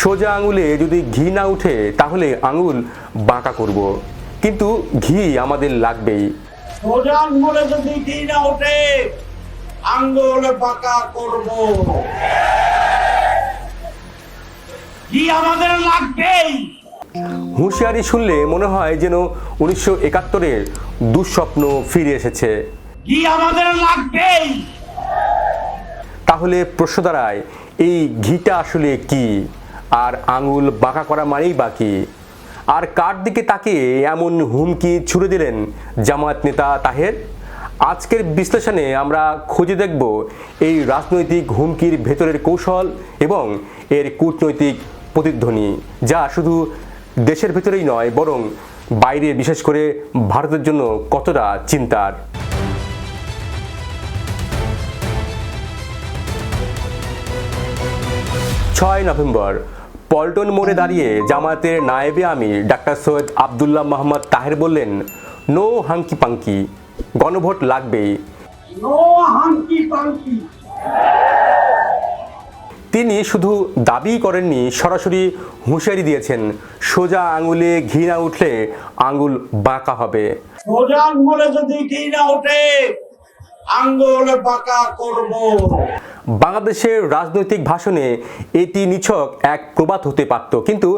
সোজা আঙুলে যদি ঘি না উঠে তাহলে আঙুল বাঁকা করব। কিন্তু ঘি আমাদের লাগবেই। সোজা আঙ্গুলে যদি ঘি না আঙ্গুল পাকা করব। ঘি আমাদের লাগবেই। হুঁশিয়ারি শুনলে মনে হয় যেন উনিশশো একাত্তরের দুঃস্বপ্ন ফিরে এসেছে। ঘি আমাদের লাগবেই। তাহলে প্রশ্ন দাঁড়ায় এই ঘিটা আসলে কি? আর আঙুল বাঁকা করা মানেই বাকি। আর কার দিকে তাকে এমন হুমকি ছুড়ে দিলেন জামায়াত নেতা তাহের? আজকের বিশ্লেষণে আমরা খুঁজে দেখব এই রাজনৈতিক হুমকির ভেতরের কৌশল এবং এর কূটনৈতিক প্রতিধ্বনি, যা শুধু দেশের ভেতরেই নয়, বরং বাইরে, বিশেষ করে ভারতের জন্য কতটা চিন্তার। ছয় নভেম্বর পল্টন মোড়ে দাঁড়িয়ে জামায়াতের নায়েবে আমির ডাক্তার সৈয়দ আবদুল্লাহ মোহাম্মদ তাহের বললেন নো হাঙ্কি পাঙ্কি গণভোট লাগবেই। তিনি শুধু দাবি করেননি সরাসরি হুঁশিয়ারি দিয়েছেন সোজা আঙুলে ঘি না উঠলে আঙুল বাঁকা হবে। সোজা আঙ্গুলে যদি ঘি না ওঠে আঙ্গুল পাকা করব। বাংলাদেশের রাজনৈতিক ভাষণে এটি নিছক এক প্রবাদ হতে পারত, কিন্তু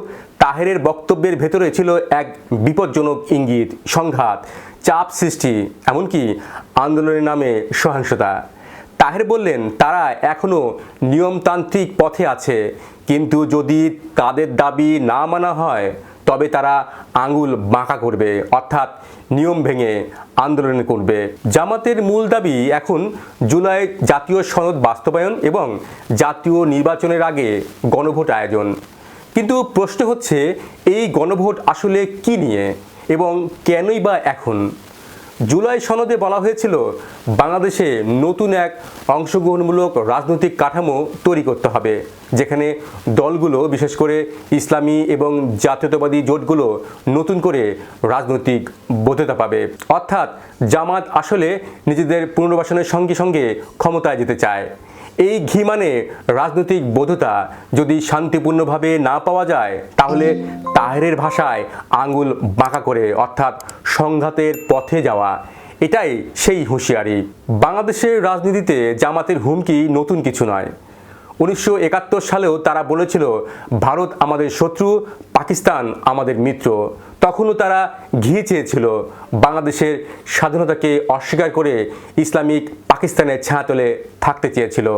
তাহেরের বক্তব্যের ভেতরে ছিল এক বিপজ্জনক ইঙ্গিত, সংঘাত, চাপ সৃষ্টি, এমনকি আন্দোলনের নামে সহিংসতা। তাহের বললেন, তারা এখনও নিয়মতান্ত্রিক পথে আছে, কিন্তু যদি তাদের দাবি না মানা হয় তবে তারা আঙুল বাঁকা করবে, অর্থাৎ নিয়ম ভেঙে আন্দোলন করবে। জামাতের মূল দাবি এখন জুলাই জাতীয় সনদ বাস্তবায়ন এবং জাতীয় নির্বাচনের আগে গণভোট আয়োজন। কিন্তু প্রশ্ন হচ্ছে, এই গণভোট আসলে কি নিয়ে এবং কেনই বা এখন? জুলাই সনদে বলা হয়েছিল, বাংলাদেশে নতুন এক অংশগ্রহণমূলক রাজনৈতিক কাঠামো তৈরি করতে হবে, যেখানে দলগুলো, বিশেষ করে ইসলামী এবং জাতীয়তাবাদী জোটগুলো নতুন করে রাজনৈতিক বোধতা পাবে। অর্থাৎ জামাত আসলে নিজেদের পুনর্বাসনের সঙ্গে সঙ্গে ক্ষমতায় যেতে চায়। এই ঘি মানে রাজনৈতিক বৈধতা। যদি শান্তিপূর্ণভাবে না পাওয়া যায়, তাহলে তাহেরের ভাষায় আঙ্গুল বাঁকা করে, অর্থাৎ সংঘাতের পথে যাওয়া। এটাই সেই হুঁশিয়ারি। বাংলাদেশের রাজনীতিতে জামাতের হুমকি নতুন কিছু নয়। উনিশশো সালেও তারা বলেছিল, ভারত আমাদের শত্রু, পাকিস্তান আমাদের মিত্র। তখনও তারা ঘি চেয়েছিল। বাংলাদেশের স্বাধীনতাকে অস্বীকার করে ইসলামিক পাকিস্তানের ছায়াতলে থাকতে চেয়েছিল।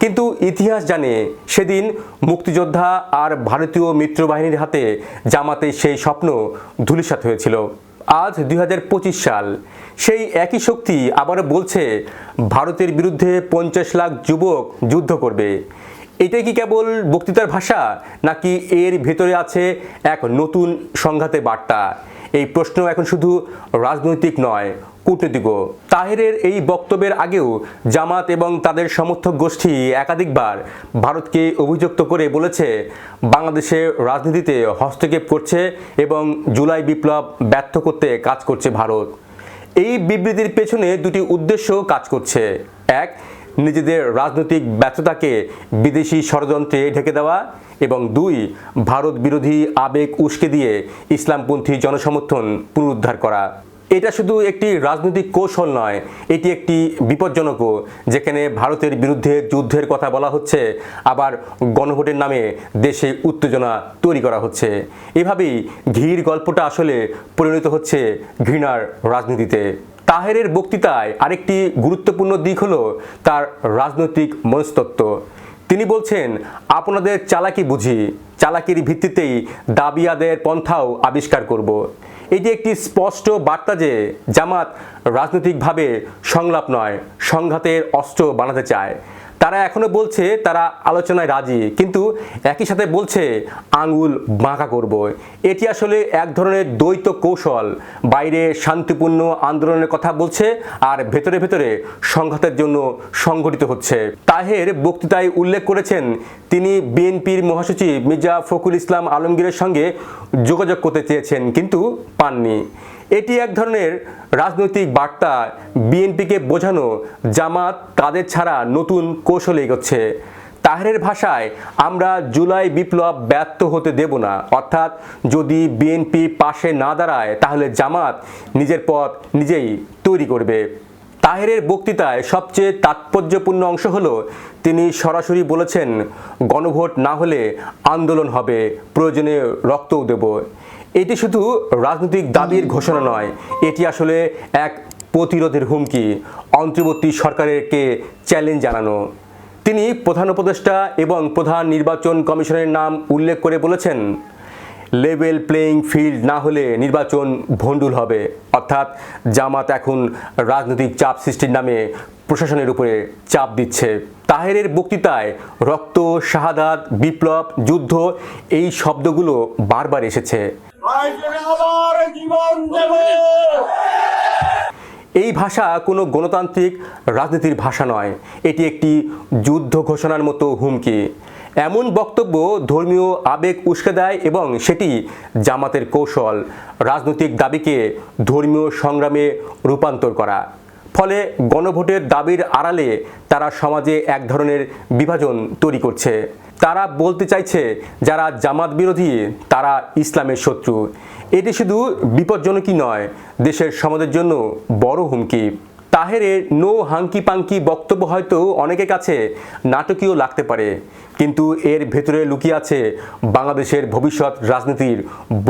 কিন্তু ইতিহাস জানে সেদিন মুক্তিযোদ্ধা আর ভারতীয় মিত্রবাহিনীর হাতে জামাতে সেই স্বপ্ন ধূলিসাৎ হয়েছিল। আজ দুই হাজার পঁচিশ সাল, সেই একই শক্তি আবার বলছে, ভারতের বিরুদ্ধে পঞ্চাশ লাখ যুবক যুদ্ধ করবে। এটাই কি কেবল বক্তৃতার ভাষা, নাকি এর ভেতরে আছে এক নতুন সংঘাতের বার্তা? এই প্রশ্ন এখন শুধু রাজনৈতিক নয়, কূটনীতিকও। তাহেরের এই বক্তব্যের আগেও জামাত এবং তাদের সমর্থক গোষ্ঠী একাধিকবার ভারতকে অভিযুক্ত করে বলেছে, বাংলাদেশের রাজনীতিতে হস্তক্ষেপ করছে এবং জুলাই বিপ্লব ব্যর্থ করতে কাজ করছে ভারত। এই বিবৃতির পেছনে দুটি উদ্দেশ্য কাজ করছে। এক নিজেদের রাজনৈতিক ব্যর্থতাকে বিদেশি ষড়যন্ত্রে ঢেকে দেওয়া এবং দুই, ভারত বিরোধী আবেগ উস্কে দিয়ে ইসলামপন্থী জনসমর্থন পুনরুদ্ধার করা। এটা শুধু একটি রাজনৈতিক কৌশল নয়, এটি একটি বিপজ্জনকও, যেখানে ভারতের বিরুদ্ধে যুদ্ধের কথা বলা হচ্ছে, আবার গণভোটের নামে দেশে উত্তেজনা তৈরি করা হচ্ছে। এভাবেই ঘির গল্পটা আসলে পরিণত হচ্ছে ঘৃণার রাজনীতিতে। তাহেরের বক্তৃতায় আরেকটি গুরুত্বপূর্ণ দিক হলো তার রাজনৈতিক মনস্তত্ত্ব। তিনি বলছেন, আপনাদের চালাকি বুঝি, চালাকির ভিত্তিতেই দাবিয়াদের পন্থাও আবিষ্কার করব। এটি একটি স্পষ্ট বার্তা যে জামাত রাজনৈতিকভাবে সংলাপ নয়, সংঘাতের অস্ত্র বানাতে চায়। তারা এখনও বলছে তারা আলোচনায় রাজি, কিন্তু একই সাথে বলছে আঙ্গুল বাঁকা করব। এটি আসলে এক ধরনের দ্বৈত কৌশল। বাইরে শান্তিপূর্ণ আন্দোলনের কথা বলছে আর ভেতরে ভেতরে সংঘাতের জন্য সংঘটিত হচ্ছে। তাহের বক্তৃতায় উল্লেখ করেছেন, তিনি বিএনপির মহাসচিব মির্জা ফখরুল ইসলাম আলমগীরের সঙ্গে যোগাযোগ করতে চেয়েছেন, কিন্তু পাননি। এটি এক ধরনের রাজনৈতিক বার্তা বিএনপিকে বোঝানো, জামাত তাদের ছাড়া নতুন কৌশলে এগোচ্ছে। তাহেরের ভাষায় আমরা জুলাই বিপ্লব ব্যর্থ হতে দেব না। অর্থাৎ যদি বিএনপি পাশে না দাঁড়ায়, তাহলে জামাত নিজের পথ নিজেই তৈরি করবে। তাহেরের বক্তৃতায় সবচেয়ে তাৎপর্যপূর্ণ অংশ হলো, তিনি সরাসরি বলেছেন, গণভোট না হলে আন্দোলন হবে, প্রয়োজনে রক্তও দেব। এটি শুধু রাজনৈতিক দাবির ঘোষণা নয়, এটি আসলে এক প্রতিরোধের হুমকি, অন্তর্বর্তী সরকারকে চ্যালেঞ্জ জানানো। তিনি প্রধান উপদেষ্টা এবং প্রধান নির্বাচন কমিশনের নাম উল্লেখ করে বলেছেন, লেভেল প্লেয়িং ফিল্ড না হলে নির্বাচন ভণ্ডুল হবে। অর্থাৎ জামাত এখন রাজনৈতিক চাপ সৃষ্টির নামে প্রশাসনের উপরে চাপ দিচ্ছে। তাহেরের বক্তৃতায় রক্ত, শাহাদাত, বিপ্লব, যুদ্ধ, এই শব্দগুলো বারবার এসেছে। এই ভাষা কোনো গণতান্ত্রিক রাজনীতির ভাষা নয়। এটি একটি যুদ্ধ ঘোষণার মতো হুমকি। এমন বক্তব্য ধর্মীয় আবেগ উস্কে দেয় এবং সেটি জামাতের কৌশল, রাজনৈতিক দাবিকে ধর্মীয় সংগ্রামে রূপান্তর করা। ফলে গণভোটের দাবির আড়ালে তারা সমাজে এক ধরনের বিভাজন তৈরি করছে। তারা বলতে চাইছে, যারা জামাত বিরোধী, তারা ইসলামের শত্রু। এটি শুধু বিপজ্জনকই নয়, দেশের সমাজের জন্য বড় হুমকি। তাহেরের নো হাঙ্কি পাঙ্কি বক্তব্য হয়তো অনেকের কাছে নাটকীয় লাগতে পারে, কিন্তু এর ভেতরে লুকিয়ে আছে বাংলাদেশের ভবিষ্যৎ রাজনীতির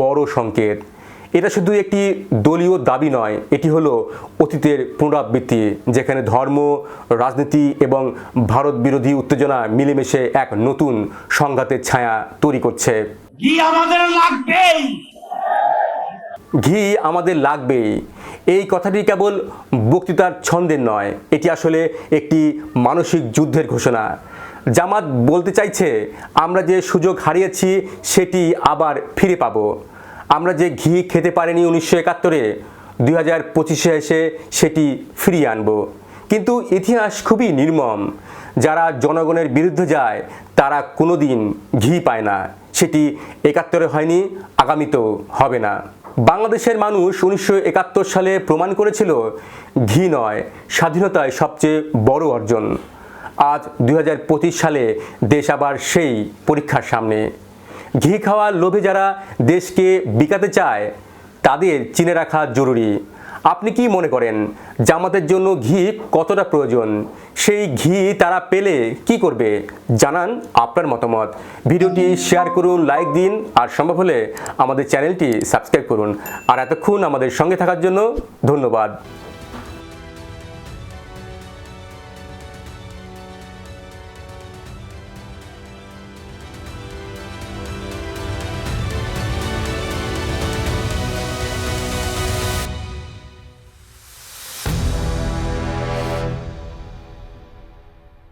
বড় সংকেত। এটা শুধু একটি দলীয় দাবি নয় এটি হলো অতীতের পুনরাবৃত্তি যেখানে ধর্ম রাজনীতি এবং ভারত বিরোধী উত্তেজনা মিলেমিশে এক নতুন সংঘাতের ছায়া তৈরি করছে। আমাদের লাগবেই। ঘি আমাদের লাগবেই। এই কথাটি কেবল বক্তৃতার ছন্দের নয় এটি আসলে একটি মানসিক যুদ্ধের ঘোষণা। জামাত বলতে চাইছে আমরা যে সুযোগ হারিয়েছি সেটি আবার ফিরে পাবো। আমরা যে ঘি খেতে পারিনি উনিশশো একাত্তরে দুই হাজার পঁচিশে এসে সেটি ফিরিয়ে আনব। কিন্তু ইতিহাস খুবই নির্মম। যারা জনগণের বিরুদ্ধে যায়, তারা কোনোদিন ঘি পায় না। সেটি একাত্তরে হয়নি, আগামীতেও হবে না। বাংলাদেশের মানুষ উনিশশো একাত্তর সালে প্রমাণ করেছিল, ঘি নয় স্বাধীনতায় সবচেয়ে বড় অর্জন। আজ দু হাজার পঁচিশ সালে দেশ আবার সেই পরীক্ষার সামনে। ঘি খাওয়ার লোভে যারা দেশকে বিকাতে চায়, তাদের চিনে রাখা জরুরি। আপনি কি মনে করেন, জামাতের জন্য ঘি কতটা প্রয়োজন? সেই ঘি তারা পেলে কি করবে? জানান আপনার মতামত। ভিডিওটি শেয়ার করুন, লাইক দিন, আর সম্ভব হলে আমাদের চ্যানেলটি সাবস্ক্রাইব করুন। আর এতক্ষণ আমাদের সঙ্গে থাকার জন্য ধন্যবাদ।